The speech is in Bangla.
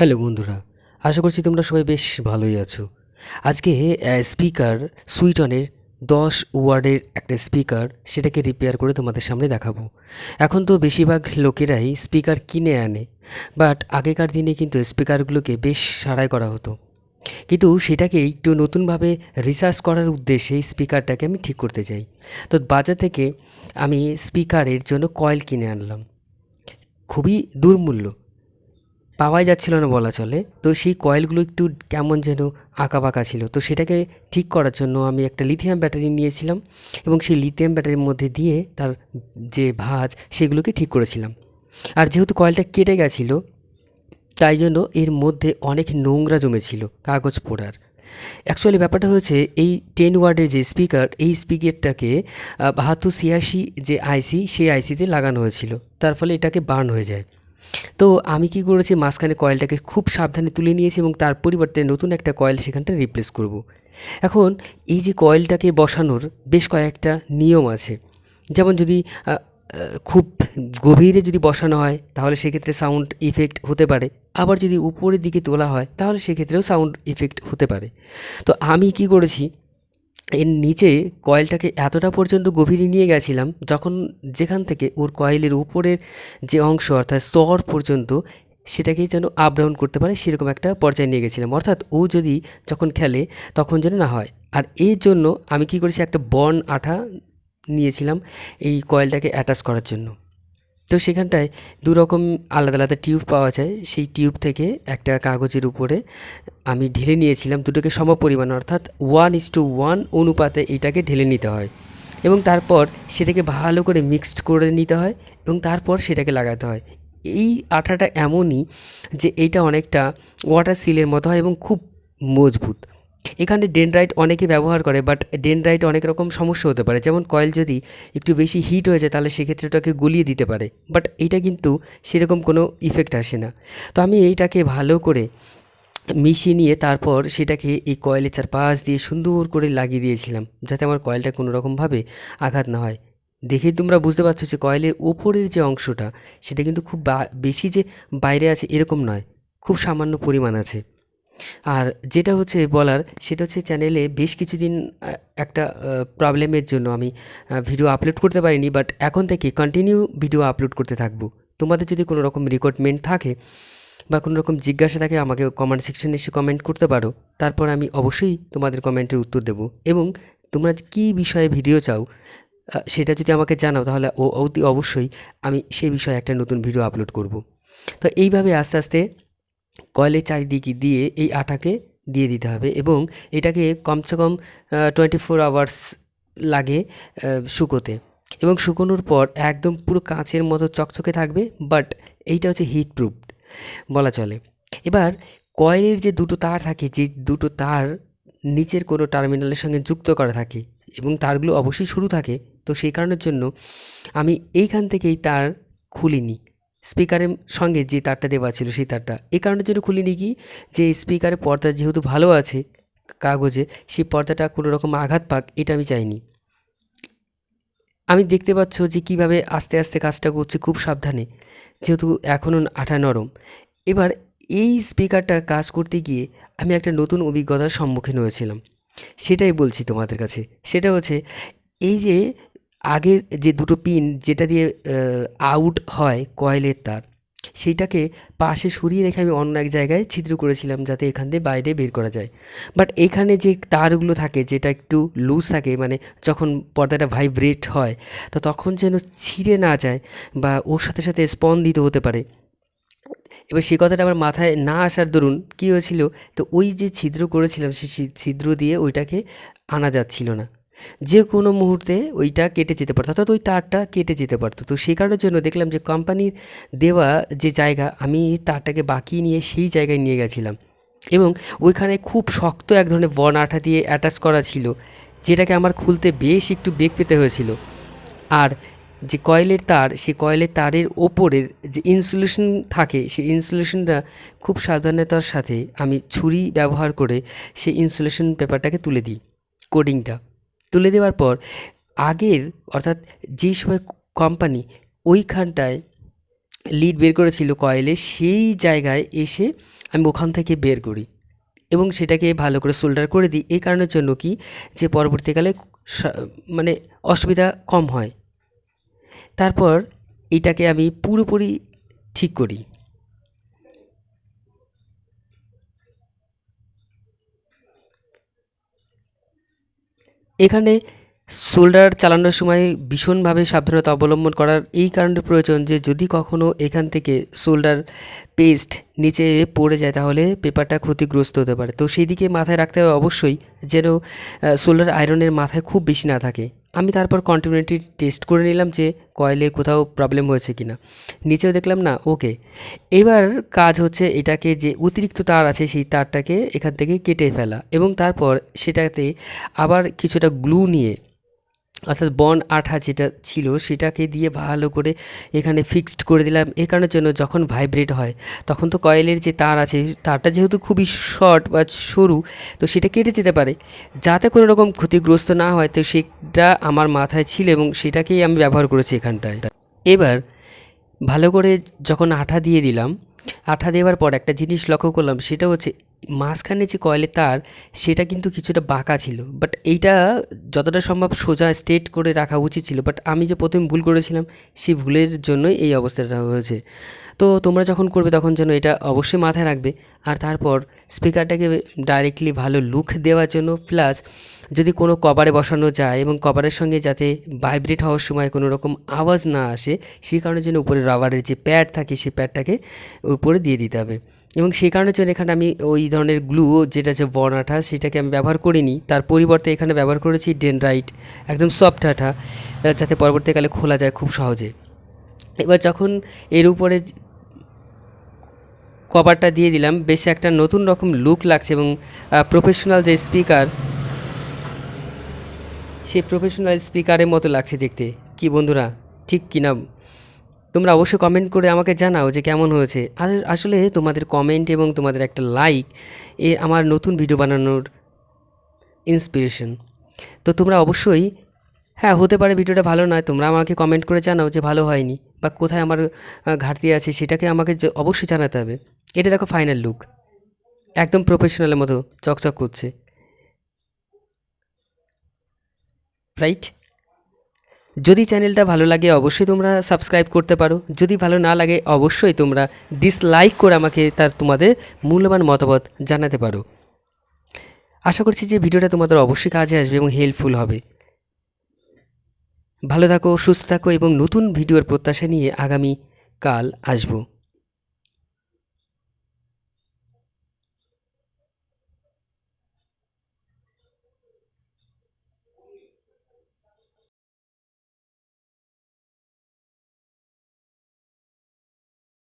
হ্যালো বন্ধুরা, আশা করছি তোমরা সবাই বেশ ভালোই আছো। আজকে স্পিকার সুইটনের দশ ওয়ার্ডের একটা স্পিকার সেটাকে রিপেয়ার করে তোমাদের সামনে দেখাবো। এখন তো বেশিরভাগ লোকেরাই স্পিকার কিনে আনে বাট আগেকার দিনে কিন্তু স্পিকারগুলোকে বেশ সারাই করা হতো। কিন্তু সেটাকে একটু নতুনভাবে রিসার্চ করার উদ্দেশ্যে স্পিকারটাকে আমি ঠিক করতে চাই। তো বাজার থেকে আমি স্পিকারের জন্য কয়েল কিনে আনলাম। খুবই দুর্মূল্য। পাওয়াই যাচ্ছিল না বলা চলে। তো সেই কয়েলগুলো একটু কেমন যেন আঁকা বাঁকা ছিল। তো সেটাকে ঠিক করার জন্য আমি একটা লিথিয়াম ব্যাটারি নিয়েছিলাম এবং সেই লিথিয়াম ব্যাটারির মধ্যে দিয়ে তার যে ভাঁজ, সেগুলোকে ঠিক করেছিলাম। আর যেহেতু কয়েলটা কেটে গেছিল, তাই জন্য এর মধ্যে অনেক নোংরা জমেছিল কাগজ পোড়ার। অ্যাকচুয়ালি ব্যাপারটা হয়েছে, এই টেন ওয়ার্ডের যে স্পিকার এই স্পিকারটাকে বাহাত্তর ছিয়াশি যে আইসি সেই আইসিতে লাগানো হয়েছিল। তার ফলে এটাকে বার্ন হয়ে যায়। তো আমি কি করেছি, মাঝখানে কয়েলটাকে খুব সাবধানে তুলে নিয়েছি এবং তার পরিবর্তে নতুন একটা কয়েল সেখানটা রিপ্লেস করব। এখন এই যে কয়েলটাকে বসানোর বেশ কয়েকটা নিয়ম আছে। যেমন যদি খুব গভীরে যদি বসানো হয়, তাহলে সেক্ষেত্রে সাউন্ড ইফেক্ট হতে পারে। আবার যদি উপরের দিকে তোলা হয়, তাহলে সেক্ষেত্রেও সাউন্ড ইফেক্ট হতে পারে। তো আমি কি করেছি এর নিচে কয়েলটাকে এতটা পর্যন্ত গভীরে নিয়ে গেছিলাম যখন যেখান থেকে ওর কয়েলের উপরের যে অংশ, অর্থাৎ স্তর পর্যন্ত সেটাকে যেন আপ ডাউন করতে পারে, সেরকম একটা পর্যায়ে নিয়ে গেছিলাম। অর্থাৎ ও যদি যখন খেলে, তখন যেন না হয়। আর এর জন্য আমি কি করেছি, একটা বন আঠা নিয়েছিলাম এই কয়েলটাকে অ্যাটাচ করার জন্য। তো সেখানটায় দু রকম আলাদা আলাদা টিউব পাওয়া যায়। সেই টিউব থেকে একটা কাগজের উপরে আমি ঢেলে নিয়েছিলাম দুটোকে সম পরিমাণ অর্থাৎ ওয়ান ইস টু ওয়ান অনুপাতে এটাকে ঢেলে নিতে হয় এবং তারপর সেটাকে ভালো করে মিক্সড করে নিতে হয় এবং তারপর সেটাকে লাগাতে হয়। এই আঠাটা এমনই যে এইটা অনেকটা ওয়াটার সিলের মতো হয় এবং খুব মজবুত। এখানে ডেনড্রাইট অনেকে ব্যবহার করে বাট ডেনড্রাইট অনেক রকম সমস্যা হতে পারে। যেমন কয়েল যদি একটু বেশি হিট হয়ে যায়, তাহলে সেক্ষেত্রে ওটাকে গুলিয়ে দিতে পারে। বাট এইটা কিন্তু সেরকম কোনো ইফেক্ট আসে না। তো আমি এইটাকে ভালো করে মিশিয়ে নিয়ে তারপর সেটাকে এই কয়েলের চারপাশ দিয়ে সুন্দর করে লাগিয়ে দিয়েছিলাম, যাতে আমার কয়েলটা কোনো রকমভাবে আঘাত না হয়। দেখেই তোমরা বুঝতে পারছ যে কয়েলের ওপরের যে অংশটা, সেটা কিন্তু খুব বেশি যে বাইরে আছে এরকম নয়, খুব সামান্য পরিমাণ আছে। আর যেটা হচ্ছে বলার, সেটা হচ্ছে চ্যানেলে বেশ কিছুদিন একটা প্রবলেমের জন্য আমি ভিডিও আপলোড করতে পারিনি বাট এখন থেকে কন্টিনিউ ভিডিও আপলোড করতে থাকব। তোমাদের যদি কোনো রকম রিকোয়ারমেন্ট থাকে বা কোনো রকম জিজ্ঞাসা থাকে, আমাকে কমেন্ট সেকশনে এসে কমেন্ট করতে পারো। তারপর আমি অবশ্যই তোমাদের কমেন্টের উত্তর দেবো। এবং তোমরা কী বিষয়ে ভিডিও চাও সেটা যদি আমাকে জানাও, তাহলে অতি অবশ্যই আমি সেই বিষয়ে একটা নতুন ভিডিও আপলোড করব। তো এইভাবে আস্তে আস্তে কয়েলের চারিদিকে দিয়ে এই আটাকে দিয়ে দিতে হবে এবং এটাকে কমসে কম টোয়েন্টি ফোর আওয়ার্স লাগে শুকোতে। এবং শুকোনোর পর একদম পুরো কাঁচের মতো চকচকে থাকবে বাট এইটা হচ্ছে হিট প্রুফ বলা চলে। এবার কয়েলের যে দুটো তার থাকে, যে দুটো তার নিচের কোনো টার্মিনালের সঙ্গে যুক্ত করা থাকে এবং তারগুলো অবশ্যই শুরু থাকে, তো সেই কারণের জন্য আমি এইখান থেকেই তার খুলিনি। স্পিকারের সঙ্গে যে তারটা দেওয়া ছিল সেই তারটা। এই কারণের জন্য খুলিনি কি? যে স্পিকারের পর্দা যেহেতু ভালো আছে কাগজে, সেই পর্দাটা কোনো রকম আঘাত পাক, এটা আমি চাইনি। আমি দেখতে পাচ্ছ যে কীভাবে আস্তে আস্তে কাজটা করছে খুব সাবধানে, যেহেতু এখনও আঠা নরম। এবার এই স্পিকারটা কাজ করতে গিয়ে আমি একটা নতুন অভিজ্ঞতার সম্মুখীন হয়েছিলাম। সেটাই বলছি তোমাদের কাছে। সেটা হচ্ছে এই যে আগের যে দুটো পিন যেটা দিয়ে আউট হয় কয়েলের তার, সেইটাকে পাশে সরিয়ে রেখে আমি অন্য এক জায়গায় ছিদ্র করেছিলাম যাতে এখান দিয়ে বাইরে বের করা যায়। বাট এখানে যে তারগুলো থাকে, যেটা একটু লুজ থাকে মানে যখন পর্দাটা ভাইব্রেট হয়, তো তখন যেন ছিঁড়ে না যায় বা ওর সাথে সাথে স্পন্দিত হতে পারে। এবার সেই কথাটা আমার মাথায় না আসার দরুন কী হয়েছিল, তো ওই যে ছিদ্র করেছিলাম ছি- ছিদ্র দিয়ে ওইটাকে আনা যাচ্ছিল না। যে কোনো মুহূর্তে ওইটা কেটে যেতে পারতো, অর্থাৎ ওই তারটা কেটে যেতে পারতো। তো সেই কারণের জন্য দেখলাম যে কোম্পানির দেওয়া যে জায়গা, আমি তারটাকে বাকিয়ে নিয়ে সেই জায়গায় নিয়ে গেছিলাম। এবং ওইখানে খুব শক্ত এক ধরনের বন আঠা দিয়ে অ্যাটাচ করা ছিল, যেটাকে আমার খুলতে বেশ একটু বেগ পেতে হয়েছিল। আর যে কয়েলের তার, সেই কয়েলের তারের ওপরের যে ইনসুলেশন থাকে, সেই ইনসুলেশনটা খুব সাবধানতার সাথে আমি ছুরি ব্যবহার করে সেই ইনসুলেশন পেপারটাকে তুলে দিই কোডিংটা তুলে দেওয়ার পর আগের, অর্থাৎ যেই সময় কোম্পানি ওইখানটায় লিড বের করেছিল কয়েলে, সেই জায়গায় এসে আমি ওখান থেকে বের করি এবং সেটাকে ভালো করে সোল্ডার করে দিই। এই কারণের জন্য কি? যে পরবর্তীকালে মানে অসুবিধা কম হয়। তারপর এটাকে আমি পুরোপুরি ঠিক করি। এখানে শোল্ডার চালানোর সময় ভীষণভাবে সাবধানতা অবলম্বন করার এই কারণে প্রয়োজন যে যদি কখনও এখান থেকে শোল্ডার পেস্ট নিচে পড়ে যায় তাহলে পেপারটা ক্ষতিগ্রস্ত হতে পারে। তো সেই দিকে মাথায় রাখতে হবে অবশ্যই যেন শোল্ডার আয়রনের মাথায় খুব বেশি না থাকে। আমি তারপর কন্টিনিউটি টেস্ট করে নিলাম যে কয়েলের কোথাও প্রবলেম হয়েছে কি না নিচেও দেখলাম না ওকে এবার কাজ হচ্ছে এটাকে যে অতিরিক্ত তার আছে সেই তারটাকে এখান থেকে কেটে ফেলা এবং তারপর সেটাতে আবার কিছুটা গ্লু নিয়ে অর্থাৎ বন আঠা যেটা ছিল সেটাকে দিয়ে ভালো করে এখানে ফিক্সড করে দিলাম। এ কারণের জন্য যখন ভাইব্রেট হয়, তখন তো কয়েলের যে তার আছে, তারটা যেহেতু খুবই শর্ট বা সরু, তো সেটা কেটে যেতে পারে। যাতে কোনো রকম ক্ষতিগ্রস্ত না হয়, তো সেটা আমার মাথায় ছিল এবং সেটাকেই আমি ব্যবহার করেছি এখানটায়। এবার ভালো করে যখন আঠা দিয়ে দিলাম, আঠা দেওয়ার পর একটা জিনিস লক্ষ্য করলাম, সেটা হচ্ছে মাঝখানে যে কয়েলের তার, সেটা কিন্তু কিছুটা বাঁকা ছিল। বাট এইটা যতটা সম্ভব সোজা স্ট্রেট করে রাখা উচিত ছিল। বাট আমি যে প্রথমে ভুল করেছিলাম, সেই ভুলের জন্যই এই অবস্থাটা হয়েছে। তো তোমরা যখন করবে, তখন যেন এটা অবশ্যই মাথায় রাখবে। আর তারপর স্পিকারটাকে ডাইরেক্টলি ভালো লুক দেওয়ার জন্য প্লাস যদি কোনো কভারে বসানো যায় এবং কভারের সঙ্গে যাতে ভাইব্রেট হওয়ার সময় কোনো রকম আওয়াজ না আসে, সেই কারণে যেন উপরে রাবারের যে প্যাড থাকে, সেই প্যাডটাকে উপরে দিয়ে দিতে হবে। এবং সেই কারণের জন্য এখানে আমি ওই ধরনের গ্লু যেটা হচ্ছে বন আঠা, সেটাকে আমি ব্যবহার করিনি। তার পরিবর্তে এখানে ব্যবহার করেছি ডেনরাইট একদম সফট আঠা যাতে পরবর্তীকালে খোলা যায় খুব সহজে। এবার যখন এর উপরে কভারটা দিয়ে দিলাম, বেশ একটা নতুন রকম লুক লাগছে এবং প্রফেশনাল যে স্পিকার সেই প্রফেশনাল স্পিকারের মতো লাগছে দেখতে। কি বন্ধুরা? ঠিক কিনা তোমরা অবশ্যই কমেন্ট করে আমাকে জানাও যে কেমন হয়েছে। আর আসলে তোমাদের কমেন্ট এবং তোমাদের একটা লাইক এ আমার নতুন ভিডিও বানানোর ইন্সপিরেশন তো তোমরা অবশ্যই হ্যাঁ হতে পারে ভিডিওটা ভালো নয়, তোমরা আমাকে কমেন্ট করে জানাও যে ভালো হয়নি বা কোথায় আমার ঘাটতি আছে সেটাকে আমাকে অবশ্যই জানাতে হবে। এটা দেখো ফাইনাল লুক একদম প্রফেশনালের মতো চকচক করছে। রাইট যদি চ্যানেলটা ভালো লাগে, অবশ্যই তোমরা সাবস্ক্রাইব করতে পারো। যদি ভালো না লাগে, অবশ্যই তোমরা ডিসলাইক করে আমাকে তার, তোমাদের মূল্যবান মতামত জানাতে পারো। আশা করছি যে ভিডিওটা তোমাদের অবশ্যই কাজে আসবে এবং হেল্পফুল হবে। ভালো থাকো, সুস্থ থাকো এবং নতুন ভিডিওর প্রত্যাশা নিয়ে আগামী কাল আসব।